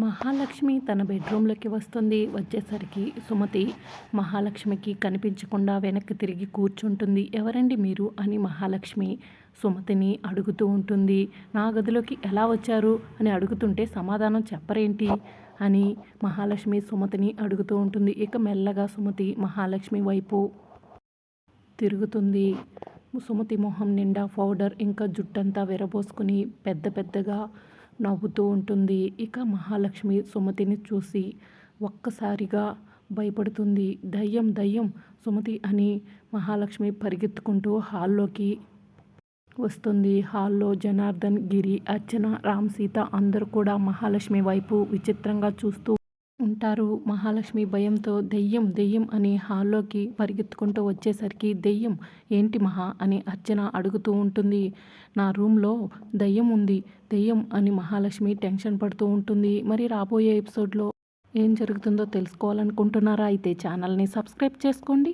మహాలక్ష్మి తన బెడ్రూమ్లోకి వస్తుంది. వచ్చేసరికి సుమతి మహాలక్ష్మికి కనిపించకుండా వెనక్కి తిరిగి కూర్చుంటుంది. ఎవరండి మీరు? అని మహాలక్ష్మి సుమతిని అడుగుతూ ఉంటుంది. నా గదిలోకి ఎలా వచ్చారు? అని అడుగుతుంటే సమాధానం చెప్పరేంటి? అని మహాలక్ష్మి సుమతిని అడుగుతూ ఉంటుంది. ఇక మెల్లగా సుమతి మహాలక్ష్మి వైపు తిరుగుతుంది. సుమతి మొహం నిండా పౌడర్ ఇంకా జుట్టంతా విరబోసుకుని పెద్ద పెద్దగా నవ్వుతూ ఉంటుంది. ఇక మహాలక్ష్మి సుమతిని చూసి ఒక్కసారిగా భయపడుతుంది. దయ్యం దయ్యం సుమతి అని మహాలక్ష్మి పరిగెత్తుకుంటూ హాల్లోకి వస్తుంది. హాల్లో జనార్దన్ గిరి అర్చన రామ్ సీత అందరూ కూడా మహాలక్ష్మి వైపు విచిత్రంగా చూస్తూ ఉంటారు. మహాలక్ష్మి భయంతో దెయ్యం దెయ్యం అని హాల్లోకి పరిగెత్తుకుంటూ వచ్చేసరికి దెయ్యం ఏంటి మహా అని అర్చన అడుగుతూ ఉంటుంది. నా రూమ్లో దెయ్యం ఉంది. దెయ్యం అని మహాలక్ష్మి టెన్షన్ పడుతూ ఉంటుంది. మరి రాబోయే ఎపిసోడ్లో ఏం జరుగుతుందో తెలుసుకోవాలనుకుంటున్నారా? అయితే ఛానల్ని సబ్స్క్రైబ్ చేసుకోండి.